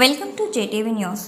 Welcome to JTV news.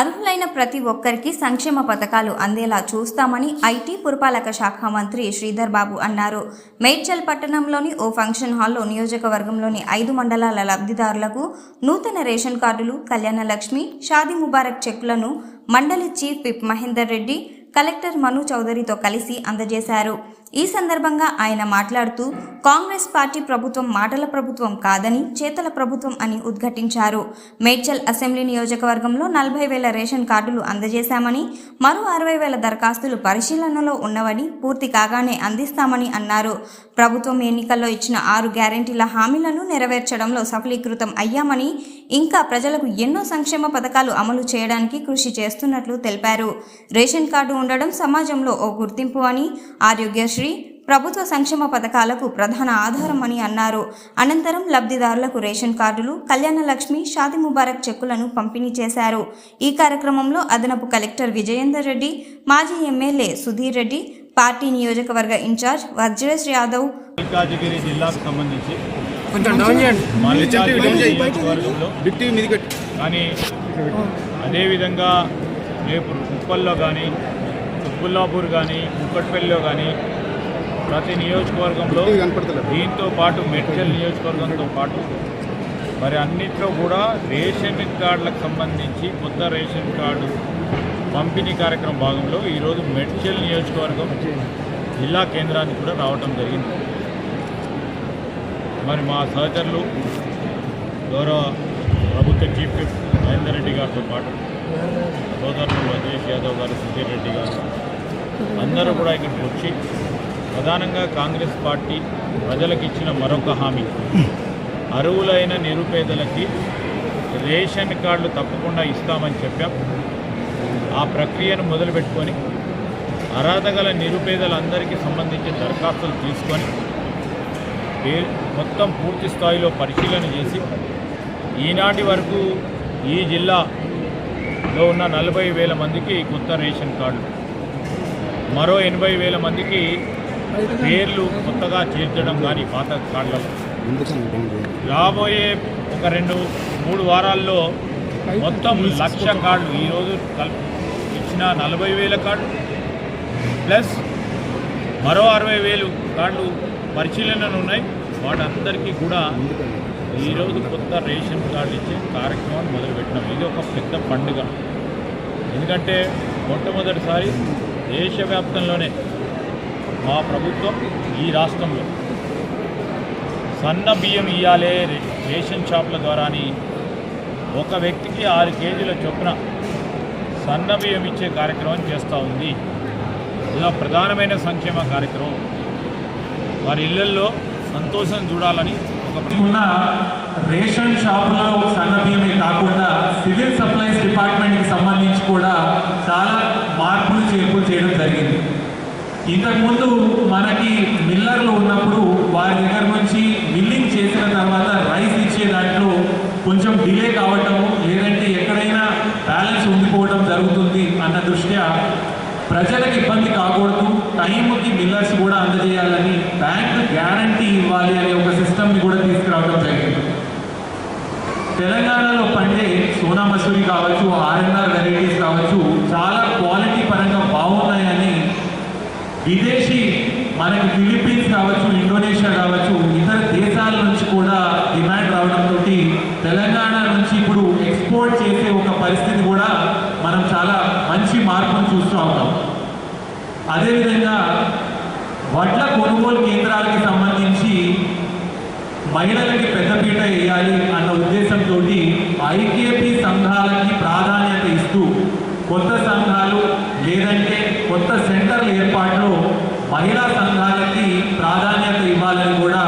అర్హులైన ప్రతి ఒక్కరికి సంక్షేమ పథకాలు అందేలా చూస్తామని ఐటీ పురపాలక శాఖ మంత్రి శ్రీధర్ బాబు అన్నారు. మేడ్చల్ పట్టణంలోని ఓ ఫంక్షన్ హాల్లో నియోజకవర్గంలోని ఐదు మండలాల లబ్ధిదారులకు నూతన రేషన్ కార్డులు కళ్యాణ లక్ష్మి షాదీ ముబారక్ చెక్లను మండలి chief whip Mahender Reddy collector Manu చౌదరితో కలిసి అందజేశారు. ఈ సందర్భంగా ఆయన మాట్లాడుతూ కాంగ్రెస్ పార్టీ ప్రభుత్వం మాటల ప్రభుత్వం కాదని చేతల ప్రభుత్వం అని ఉద్ఘాటించారు. మేడ్చల్ అసెంబ్లీ నియోజకవర్గంలో నలభై వేల రేషన్ కార్డులు అందజేశామని మరో అరవై వేల దరఖాస్తులు పరిశీలనలో ఉన్నవని పూర్తి కాగానే అందిస్తామని అన్నారు. ప్రభుత్వం ఎన్నికల్లో ఇచ్చిన ఆరు గ్యారెంటీల హామీలను నెరవేర్చడంలో సఫలీకృతం అయ్యామని ఇంకా ప్రజలకు ఎన్నో సంక్షేమ పథకాలు అమలు చేయడానికి కృషి చేస్తున్నట్లు తెలిపారు. రేషన్ కార్డు ఉండడం సమాజంలో ఓ గుర్తింపు అని ఆరోగ్యశ్రీ ప్రభుత్వ సంక్షేమ పథకాలకు ప్రధాన ఆధారం అని అన్నారు. అనంతరం లబ్ధిదారులకు రేషన్ కార్డులు కళ్యాణ లక్ష్మి షాది ముబారక్ చెక్కులను పంపిణీ చేశారు. ఈ కార్యక్రమంలో అదనపు కలెక్టర్ విజయేందర్ రెడ్డి మాజీ ఎమ్మెల్యే సుధీర్ రెడ్డి పార్టీ నియోజకవర్గ ఇన్ఛార్జ్ వజ్రేష్ యాదవ్. జిల్లాకు సంబంధించి కానీ అదేవిధంగా రేపు ఉప్పల్లో కానీ ఉప్పుల్లాపూర్ కానీ కుక్కట్పల్లిలో కానీ ప్రతి నియోజకవర్గంలో దీంతో పాటు మెడ్చల్ నియోజకవర్గంతో పాటు మరి అన్నిట్లో కూడా రేషన్ కార్డులకు సంబంధించి కొత్త రేషన్ కార్డు పంపిణీ కార్యక్రమం భాగంలో ఈరోజు మెడ్చల్ నియోజకవర్గం జిల్లా కేంద్రానికి కూడా రావటం జరిగింది. మరి మా సహచరులు గౌరవ ప్రభుత్వ చీఫ్ మహేందర్ రెడ్డి గారితో పాటు సోదరులు వజేష్ యాదవ్ గారు సుధీర్ రెడ్డి గారు అందరూ కూడా ఇక్కడికి వచ్చి ప్రధానంగా కాంగ్రెస్ పార్టీ ప్రజలకు ఇచ్చిన మరొక హామీ. అరువులైన నిరుపేదలకి రేషన్ కార్డులు తప్పకుండా ఇస్తామని చెప్పాం. ఆ ప్రక్రియను మొదలుపెట్టుకొని అర్హత గల నిరుపేదలందరికీ సంబంధించిన దరఖాస్తులు తీసుకొని మొత్తం పూర్తి స్థాయిలో పరిశీలన చేసి ఈనాటి వరకు ఈ జిల్లాలో ఉన్న నలభై వేల మందికి కొత్త రేషన్ కార్డులు మరో ఎనభై వేల మందికి పేర్లు కొత్తగా చేర్చడం కానీ పాత కార్డులలో. రాబోయే ఒక రెండు మూడు వారాల్లో మొత్తం లక్ష కార్డులు ఈరోజు ఇచ్చిన నలభై వేల కార్డు ప్లస్ మరో అరవై వేలు కార్డులు పరిశీలనలు ఉన్నాయి. వాటందరికీ కూడా ఈరోజు కొత్త రేషన్ కార్డు ఇచ్చే కార్యక్రమాన్ని మొదలుపెట్టినాం. ఇది ఒక పెద్ద పండుగ. ఎందుకంటే మొట్టమొదటిసారి దేశవ్యాప్తంలోనే మా ప్రభుత్వం ఈ రాష్ట్రంలో సన్న బియ్యం ఇయ్యాలే రే- రేషన్ షాపుల ద్వారా అని ఒక వ్యక్తికి ఆరు కేజీల చొప్పున సన్న బియ్యం ఇచ్చే కార్యక్రమం చేస్తూ ఉంది. ఇలా ప్రధానమైన సంక్షేమ కార్యక్రమం. వారి ఇళ్ళల్లో సంతోషం చూడాలని ఒక ఉన్న రేషన్ షాపులో సన్న బియ్యమే కాకుండా సివిల్ సప్లైస్ డిపార్ట్మెంట్కి సంబంధించి కూడా చాలా మార్పులు చేర్పులు చేయడం జరిగింది. ఇంతకుముందు మనకి మిల్లర్లు ఉన్నప్పుడు వారి దగ్గర నుంచి మిల్లింగ్ చేసిన తర్వాత రైస్ ఇచ్చే దాంట్లో కొంచెం డిలే కావటం లేదంటే ఎక్కడైనా బ్యాలెన్స్ ఉండిపోవడం జరుగుతుంది అన్న దృష్ట్యా ప్రజలకు ఇబ్బంది కాకూడదు టైంకి మిల్లర్స్ కూడా అందజేయాలని బ్యాంక్ గ్యారంటీ ఇవ్వాలి అనే ఒక సిస్టమ్ని కూడా తీసుకురావడం జరిగింది. తెలంగాణలో పండే సోనా మసూరి కావచ్చు ఆర్ఎన్ఆర్ వెరైటీస్ కావచ్చు చాలా క్వాలిటీ పరంగా బాగున్నాయని విదేశీ మనకి ఫిలిప్పీన్స్ కావచ్చు ఇండోనేషియా కావచ్చు ఇతర దేశాల నుంచి కూడా డిమాండ్ రావడంతో తెలంగాణ నుంచి ఇప్పుడు ఎక్స్పోర్ట్ చేసే ఒక పరిస్థితి కూడా మనం చాలా మంచి మార్పును చూస్తూ ఉన్నాం. అదేవిధంగా వడ్ల కొనుగోలు కేంద్రాలకి సంబంధించి మహిళలకి పెద్దపీట వేయాలి అన్న ఉద్దేశంతో ఐకేపీ సంఘాలకి ప్రాధాన్యత ఇస్తూ కొత్త సంఘాలు లేదంటే కొత్త సెంటర్ల ఏర్పాటులో మహిళా సంఘాలకి ప్రాధాన్యత ఇవ్వాలని కూడా